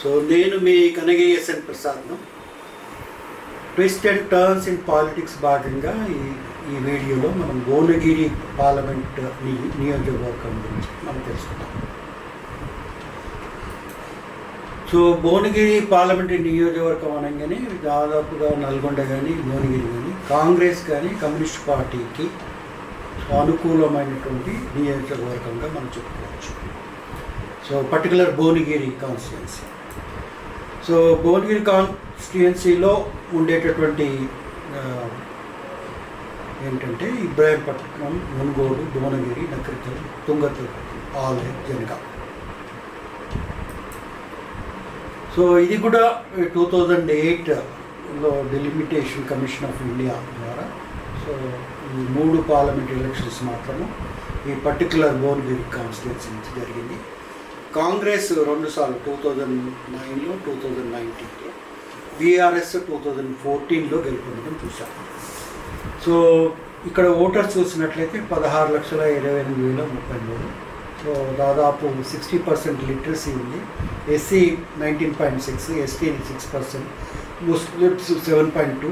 So నేను మీ కనగి SN ప్రసాద్ను. Twist and turns in politics భాగంగా ఈ ఈ వీడియోలో మనం భువనగిరి పార్లమెంట్ నియోజకవర్గం గురించి మనం తెలుసుకుందాం. సో భువనగిరి పార్లమెంట్ నియోజకవర్గం అనగానే దాదాపుగా నల్గొండ కానీ భువనగిరి కానీ కాంగ్రెస్ కానీ కమ్యూనిస్ట్ పార్టీకి అనుకూలమైనటువంటి నియోజకవర్గంగా మనం చెప్పుకోవచ్చు. So particular Bhuvanagiri constituency so Bhuvanagiri కాన్స్టిట్యుయెన్సీలో ఉండేటటువంటి ఏంటంటే ఇబ్రాహీంపట్నం మునుగోడు భువనగిరి నకరికల్ తుంగతుర్తి ఆలయ జనక. సో ఇది కూడా టూ థౌజండ్ ఎయిట్లో డెలిమిటేషన్ కమిషన్ ఆఫ్ ఇండియా ద్వారా. సో ఈ మూడు పార్లమెంట్ ఎలక్షన్స్ మాత్రము ఈ పర్టికులర్ భువనగిరి కాన్స్టిట్యున్సీ నుంచి జరిగింది. కాంగ్రెస్ రెండుసార్లు టూ థౌజండ్ నైన్లో టూ థౌజండ్ నైన్టీన్లో బీఆర్ఎస్ టూ థౌజండ్ ఫోర్టీన్లో గెలుపొందడం చూశాం. సో ఇక్కడ ఓటర్స్ చూసినట్లయితే పదహారు లక్షల ఇరవై ఎనిమిది వేల ముప్పై మూడు. సో దాదాపు సిక్స్టీ పర్సెంట్ లిటరసీ ఉంది. SC nineteen point six ST six percent muslims seven point two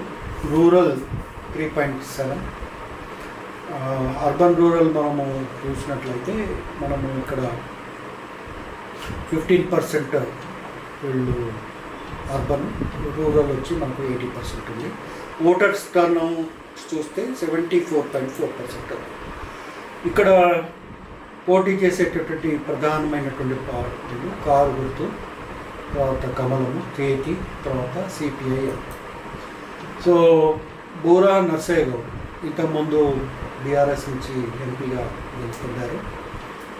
rural three point seven. Urban rural మనము చూసినట్లయితే మనము ఇక్కడ ఫిఫ్టీన్ పర్సెంట్ వీళ్ళు అర్బన్ రూరల్ వచ్చి మనకు ఎయిటీ పర్సెంట్ ఉంది. ఓటర్స్ టర్న్ చూస్తే seventy four point four percent. ఇక్కడ పోటీ చేసేటటువంటి ప్రధానమైనటువంటి పార్టీలు కారు గుర్తు తర్వాత కమలము కేతి తర్వాత సిపిఐఎం సో బోరా నర్సయ్య గౌడ్ ఇంతకుముందు బీఆర్ఎస్ నుంచి ఎంపీగా గెలుపొందారు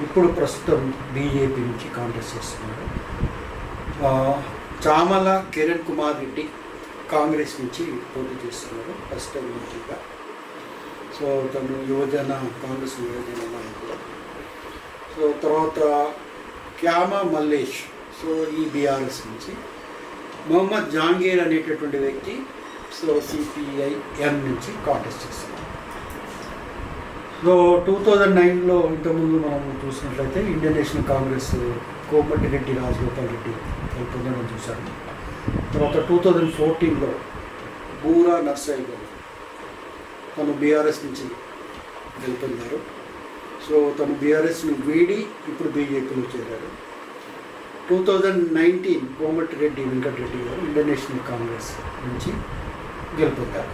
ఇప్పుడు ప్రస్తుతం బీజేపీ నుంచి కాంగ్రెస్ చేస్తున్నారు. చామల కిరణ్ కుమార్ రెడ్డి కాంగ్రెస్ నుంచి పోటీ చేస్తున్నారు ఫస్ట్ టైం సో తను యువజన కాంగ్రెస్ యువజన నాయకుడు. సో తర్వాత క్యామ మల్లేష్ సో ఈ బీఆర్ఎస్ నుంచి. మొహమ్మద్ జాంగీర్ అనేటటువంటి వ్యక్తి సో సిపిఐఎం నుంచి కాంటెస్ట్ చేస్తున్నారు. టూ థౌజండ్ నైన్లో ఇంతకుముందు మనం చూసినట్లయితే ఇండియన్ నేషనల్ కాంగ్రెస్ కోమటి రెడ్డి రాజగోపాల్ రెడ్డి పొందడం చూశాను తర్వాత టూ థౌజండ్ ఫోర్టీన్లో బూరా నర్సయ్య గారు తను బీఆర్ఎస్ నుంచి గెలుపొందారు. సో తను బీఆర్ఎస్ని వీడి ఇప్పుడు బీజేపీలో చేరారు. Two thousand nineteen Komati Reddy Venkatreddy garu Indian national Congress నుంచి గెలుపొందారు.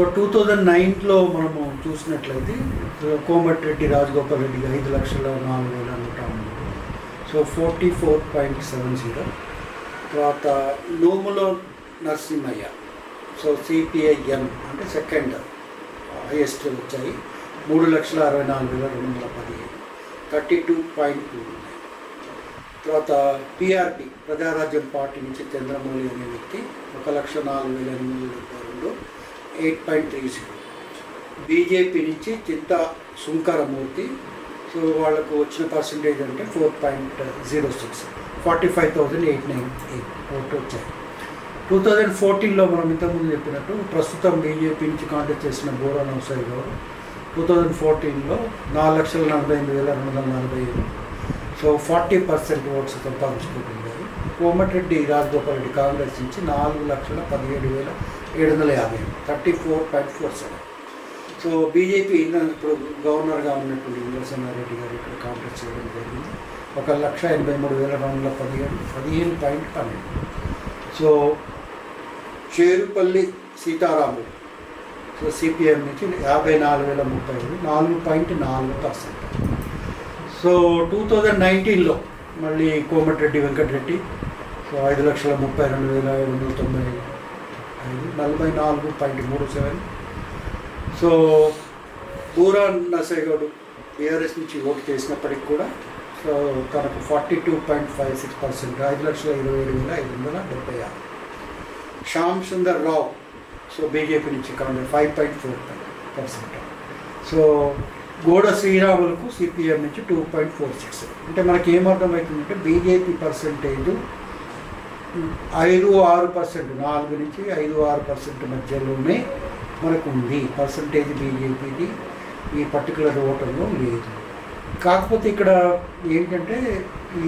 సో టూ థౌజండ్ నైన్లో మనము చూసినట్లయితే uh, కోమటిరెడ్డి రాజగోపాల్ రెడ్డి ఐదు లక్షల నాలుగు వేల నూట so forty four point seven zero తర్వాత నోములో నరసింహయ్య. సో సిపిఐఎం అంటే సెకండ్ హైయెస్ట్ వచ్చాయి. మూడు లక్షల అరవై నాలుగు వేల రెండు వందల పదిహేను. థర్టీ టూ పాయింట్ టూ తర్వాత పిఆర్పి ప్రజారాజ్యం పార్టీ నుంచి చంద్రమౌళి అనే వ్యక్తి ఒక లక్ష నాలుగు వేల ఎనిమిది వందల డెబ్బై రెండు eight point three zero. BJP నుంచి చింత సుంకరమూర్తి సో వాళ్ళకు వచ్చిన పర్సంటేజ్ అంటే four point zero six. Forty five thousand eight nine eight vote వచ్చాయి. టూ థౌజండ్ ఫోర్టీన్లో మనం ఇంతకుముందు చెప్పినట్టు ప్రస్తుతం బీజేపీ నుంచి కాంటాక్ట్ చేసిన బోరా నవసాయి గారు టూ థౌజండ్ ఫోర్టీన్లో నాలుగు లక్షల నలభై ఎనిమిది వేల రెండు వందల నలభై ఏడు. సో ఫార్టీ పర్సెంట్ ఓట్స్ సంపాదించుకుంటున్నారు. కోమటిరెడ్డి రాజగోపాల్ రెడ్డి కాంగ్రెస్ నుంచి నాలుగు లక్షల పదిహేడు వేల ఏడు వందల యాభై thirty four point four seven. So BJP ఇప్పుడు గవర్నర్గా ఉన్నటువంటి ఇంద్రసేనారెడ్డి గారు ఇక్కడ కాంగ్రెస్ చేయడం జరిగింది. ఒక లక్ష ఎనభై మూడు వేల రెండు వందల పదిహేడు పదిహేను పాయింట్ పన్నెండు. So Cherupalli Seetharamu so CPM నుంచి యాభై నాలుగు వేల ముప్పై ఐదు నాలుగు పాయింట్ నాలుగు పర్సెంట్. సో టూ థౌజండ్ నైన్టీన్లో మళ్ళీ కోమటిరెడ్డి వెంకటరెడ్డి సో ఐదు లక్షల ముప్పై రెండు వేల ఐదు వందల తొంభై నలభై నాలుగు పాయింట్ మూడు సెవెన్. సో బూరా నసేగౌడ్ బీఆర్ఎస్ నుంచి ఓటు చేసినప్పటికి కూడా సో తనకు forty two point five six percent ఐదు లక్షల ఇరవై ఏడు వేల ఐదు వందల డెబ్బై ఆరు. శ్యామ్ సుందర్ రావు సో బీజేపీ నుంచి కావాలి five point four percent. So గోడ శ్రీరాములకు సిపిఎం నుంచి టూ పాయింట్ ఫోర్ సిక్స్. అంటే మనకి ఏమర్థమవుతుందంటే బీజేపీ పర్సెంటేజ్ ఐదు ఆరు పర్సెంట్ నాలుగు నుంచి ఐదు ఆరు పర్సెంట్ మధ్యలోనే మనకు ఉంది పర్సంటేజ్ బీజేపీది ఈ పర్టికులర్ ఓటర్లో లేదు. కాకపోతే ఇక్కడ ఏంటంటే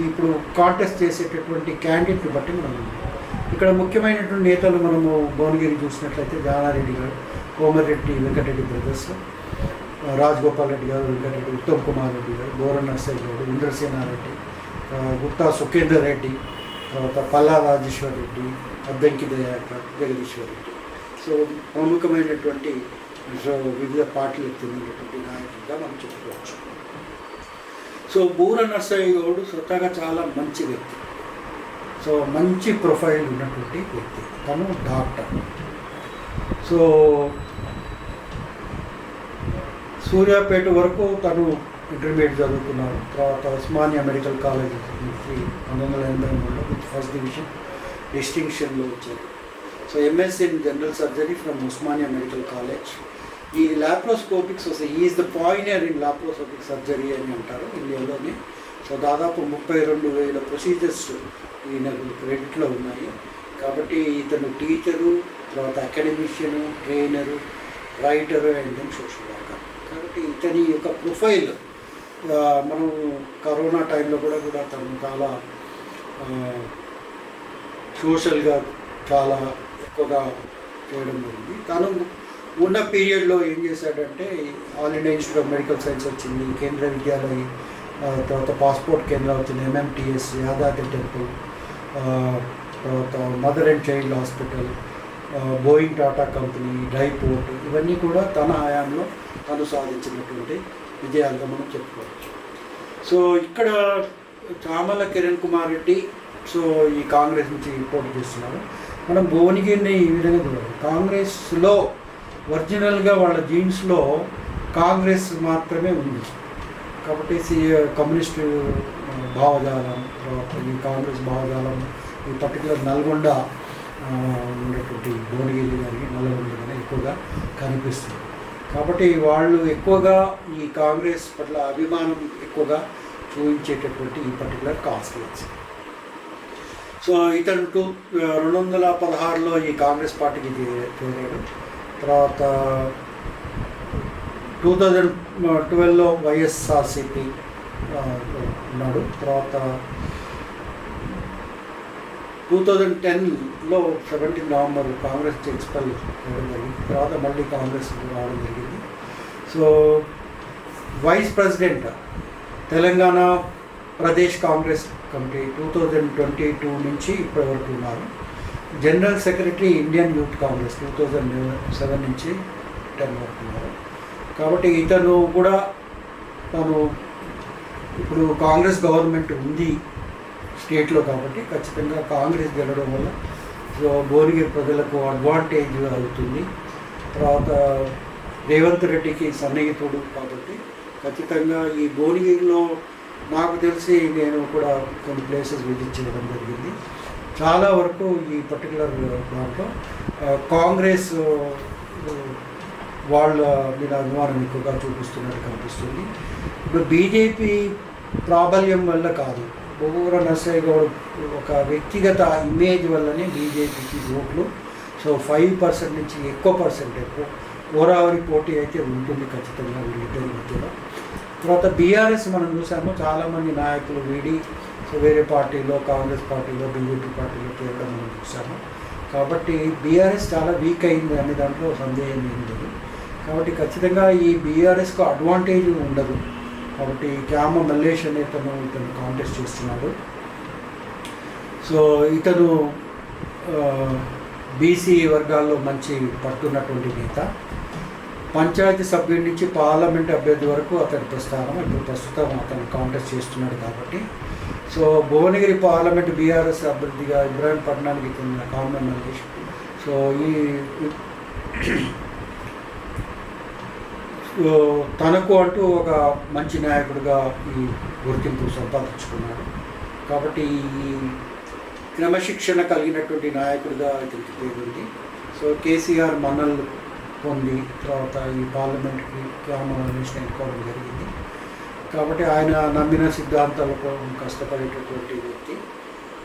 ఇప్పుడు కాంటెస్ట్ చేసేటటువంటి క్యాండిడేట్ని బట్టి మనం ఇక్కడ ముఖ్యమైనటువంటి నేతలు మనము భువనగిరి చూసినట్లయితే జానారెడ్డి గారు కోమరెడ్డి వెంకటరెడ్డి బ్రదర్స్ రాజగోపాల్ రెడ్డి గారు వెంకటరెడ్డి ఉత్తమ్ కుమార్ రెడ్డి గారు గోరన్ నర్సయ్య గారు ఇంద్రసేనారెడ్డి గుప్తా సుఖేందర్ రెడ్డి తర్వాత పల్లా రాజేశ్వర్ రెడ్డి అద్దంకి దయాకర్ జగదీశ్వర్ రెడ్డి సో ప్రముఖమైనటువంటి సో వివిధ పార్టీలకు చెందినటువంటి నాయకుడిగా మనం చెప్పుకోవచ్చు. సో బూర నర్సయ్య గౌడు స్వతహాగా చాలా మంచి వ్యక్తి. సో మంచి ప్రొఫైల్ ఉన్నటువంటి వ్యక్తి. తను డాక్టర్. సో సూర్యాపేట వరకు తను ఇంటర్మీడియట్ చదువుకున్నాడు తర్వాత ఉస్మానియా మెడికల్ కాలేజ్ పంతొమ్మిది వందల ఎనభై మూడులో విత్ ఫస్ట్ డివిజన్ డిస్టింక్షన్లో వచ్చారు. So MSc in general surgery from Osmania medical college. ఈ లాప్రోస్కోపిక్స్ వస్తే is the pioneer in laparoscopic surgery అని అంటారు ఇండియాలోనే. సో దాదాపు ముప్పై రెండు వేల ప్రొసీజర్స్ ఈయనకు క్రెడిట్లో ఉన్నాయి. కాబట్టి ఇతను టీచరు తర్వాత academician trainer writer and then social worker. కాబట్టి ఇతని యొక్క ప్రొఫైల్ మనం కరోనా టైంలో కూడా కూడా తను చాలా సోషల్గా చాలా ఎక్కువగా చేయడం జరిగింది. తను ఉన్న పీరియడ్లో ఏం చేశాడంటే All India Institute of Medical Science వచ్చింది కేంద్ర విద్యాలయ తర్వాత పాస్పోర్ట్ కేంద్రం వచ్చింది ఎంఎంటిఎస్ యాదాద్రి టెంపుల్ తర్వాత mother and child hospital Boeing Tata company dry port ఇవన్నీ కూడా తన హయాంలో తను సాధించినటువంటి విజయాలుగా మనం చెప్పుకోవచ్చు. సో ఇక్కడ చామల కిరణ్ కుమార్ రెడ్డి సో ఈ కాంగ్రెస్ నుంచి పోటీ చేస్తున్నారు. మనం భువనగిరిని ఈ విధంగా చూడాలి. కాంగ్రెస్లో ఒరిజినల్గా వాళ్ళ జీన్స్లో కాంగ్రెస్ మాత్రమే ఉంది. కాబట్టి కమ్యూనిస్ట్ భావజాలం తర్వాత ఈ కాంగ్రెస్ భావజాలం ఈ పర్టికులర్ నల్గొండ ఉన్నటువంటి భువనగిరి గారికి నల్గొండ కానీ ఎక్కువగా కనిపిస్తుంది. కాబట్టి వాళ్ళు ఎక్కువగా ఈ కాంగ్రెస్ పట్ల అభిమానం ఎక్కువగా చూపించేటటువంటి ఈ పర్టికులర్ కాన్స్టిట్యున్సీ సో ఇతను టూ రెండు వందల పదహారులో ఈ కాంగ్రెస్ పార్టీకి చేరాడు. తర్వాత టూ థౌజండ్ ట్వెల్వ్లో వైఎస్ఆర్సిపి ఉన్నాడు. తర్వాత టూ థౌజండ్ టెన్లో సెవెంటీన్ నవంబర్ కాంగ్రెస్ ప్రిన్సిపల్ చేయడం జరిగింది. తర్వాత మళ్ళీ కాంగ్రెస్ రావడం జరిగింది. So vice president Telangana Pradesh Congress committee two thousand twenty two నుంచి ఇప్పటి వరకు ఉన్నారు. General secretary Indian youth Congress two thousand seven నుంచి టెన్ వరకు ఉన్నారు. కాబట్టి ఇతను కూడా తను ఇప్పుడు కాంగ్రెస్ గవర్నమెంట్ ఉంది స్టేట్లో కాబట్టి ఖచ్చితంగా కాంగ్రెస్ గెలవడం వల్ల సో భువనగిరి ప్రజలకు అడ్వాంటేజ్ అవుతుంది. తర్వాత రేవంత్ రెడ్డికి సన్నిహితుడు కాబట్టి ఖచ్చితంగా ఈ భువనగిరిలో నాకు తెలిసి నేను కూడా కొన్ని ప్లేసెస్ విజిట్ చేయడం జరిగింది. చాలా వరకు ఈ పర్టికులర్ దాంట్లో కాంగ్రెస్ వాళ్ళ మీద అభిమానం ఎక్కువగా చూపిస్తున్నట్టు కనిపిస్తుంది. ఇప్పుడు బీజేపీ ప్రాబల్యం వల్ల కాదు. బొగూర నర్సయ్య గౌడ్ ఒక వ్యక్తిగత ఇమేజ్ వల్లనే బీజేపీకి ఓట్లు. సో ఫైవ్ పర్సెంట్ నుంచి ఎక్కువ పర్సెంట్ ఎక్కువ ఓరావరి పోటీ అయితే ఉంటుంది ఖచ్చితంగా వీళ్ళిద్దరి మధ్యలో. తర్వాత బీఆర్ఎస్ మనం చూసాము చాలామంది నాయకులు వీడి సో వేరే పార్టీలో కాంగ్రెస్ పార్టీలో బీజేపీ పార్టీలో చేరడం మనం చూసాము. కాబట్టి బీఆర్ఎస్ చాలా వీక్ అయింది అనే దాంట్లో సందేహం ఏం లేదు. కాబట్టి ఖచ్చితంగా ఈ బీఆర్ఎస్కు అడ్వాంటేజ్ ఉండదు. కాబట్టి క్యామ మల్లేష్ అనే తను ఇతను కాంటెస్ట్ చేస్తున్నాడు. సో ఇతను బీసీ వర్గాల్లో మంచి పట్టున్నటువంటి నేత. పంచాయతీ సభ్యుడి నుంచి పార్లమెంట్ అభ్యర్థి వరకు అతని ప్రస్థానం ఇప్పుడు ప్రస్తుతం అతను కాంటెస్ట్ చేస్తున్నాడు కాబట్టి. సో భువనగిరి పార్లమెంట్ బీఆర్ఎస్ అభ్యర్థిగా ఇబ్రాహీం పట్నానికి చెందిన కామన్ మల్లేష్. సో ఈ తనకు అంటూ ఒక మంచి నాయకుడిగా ఈ గుర్తింపు సంపాదించుకున్నాడు. కాబట్టి ఈ క్రమశిక్షణ కలిగినటువంటి నాయకుడిగా ఇతనికి పేరుంది సో కేసీఆర్ మన్నలు పొంది తర్వాత ఈ పార్లమెంట్కి రామకృష్ణ ఎన్నుకోవడం జరిగింది. కాబట్టి ఆయన నమ్మిన సిద్ధాంతాలకు కష్టపడేటటువంటి వ్యక్తి.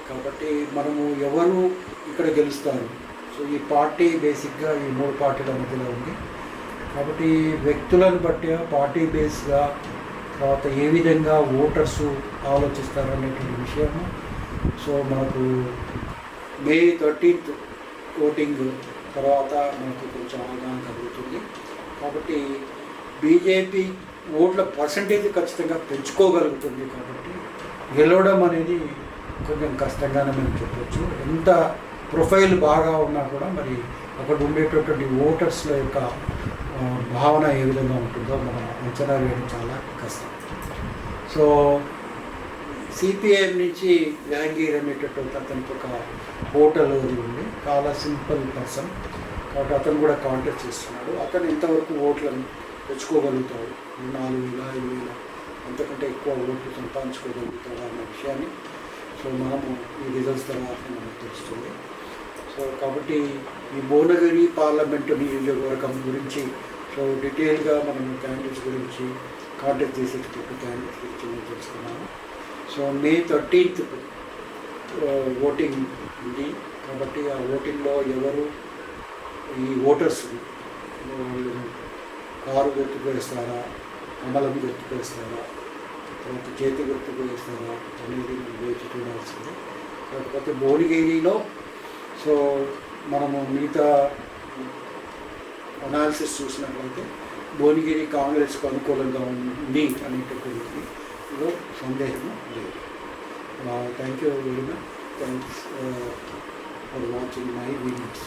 కాబట్టి మనము ఎవరు ఇక్కడ గెలుస్తారు? సో ఈ పార్టీ బేసిక్గా ఈ మూడు పార్టీల మధ్యలో ఉంది. కాబట్టి వ్యక్తులను బట్టి పార్టీ బేస్గా తర్వాత ఏ విధంగా ఓటర్స్ ఆలోచిస్తారు అనేటువంటి విషయము. సో మనకు మే థర్టీన్త్ ఓటింగ్ తర్వాత మనకు కొంచెం అవగాహన కలుగుతుంది. కాబట్టి బీజేపీ ఓట్ల పర్సంటేజ్ ఖచ్చితంగా పెంచుకోగలుగుతుంది కాబట్టి గెలవడం అనేది కొంచెం కష్టంగానే మేము చెప్పొచ్చు. ఎంత ప్రొఫైల్ బాగా ఉన్నా కూడా మరి అక్కడ ఉండేటటువంటి ఓటర్స్ల యొక్క భావన ఏ విధంగా ఉంటుందో మనం అంచనా వేయడం చాలా కష్టం. సో సిపిఐఎం నుంచి యాంగీర్ అనేటటువంటి అతనికి ఒక హోటల్ ఉంది. చాలా సింపుల్ పర్సన్. కాబట్టి అతను కూడా కాంటాక్ట్ చేస్తున్నాడు. అతను ఇంతవరకు ఓట్లను తెచ్చుకోగలుగుతాడు. నాలుగు వేల ఐదు వేల అంతకంటే ఎక్కువ ఓట్లు సంపాదించుకోగలుగుతాడు అన్న విషయాన్ని. సో మనము ఈ రిజల్ట్స్ తర్వాత మనకు తెలుస్తుంది. కాబట్టి ఈ భువనగిరి పార్లమెంటు నియోజకవర్గం గురించి సో డీటెయిల్గా మనం క్యాండిడేట్స్ గురించి కాంటాక్ట్ చేసేటట్టు క్యాండిడేట్స్ గురించి తెలుసుకున్నాము సో మే థర్టీన్త్ ఓటింగ్ ఉంది. కాబట్టి ఆ ఓటింగ్లో ఎవరు ఈ ఓటర్స్ వాళ్ళు కారు గుర్తుపేస్తారా కమలం తర్వాత చేతి గుర్తుపేస్తారా అనేది వేచి చూడాల్సింది. కాకపోతే భువనగిరిలో సో మనము మిగతా అనాలిసిస్ చూసినట్లయితే భువనగిరి కాంగ్రెస్కు అనుకూలంగా ఉంది అనేటటువంటిది సందేహం లేదు. Thank you very much. Thanks for watching my videos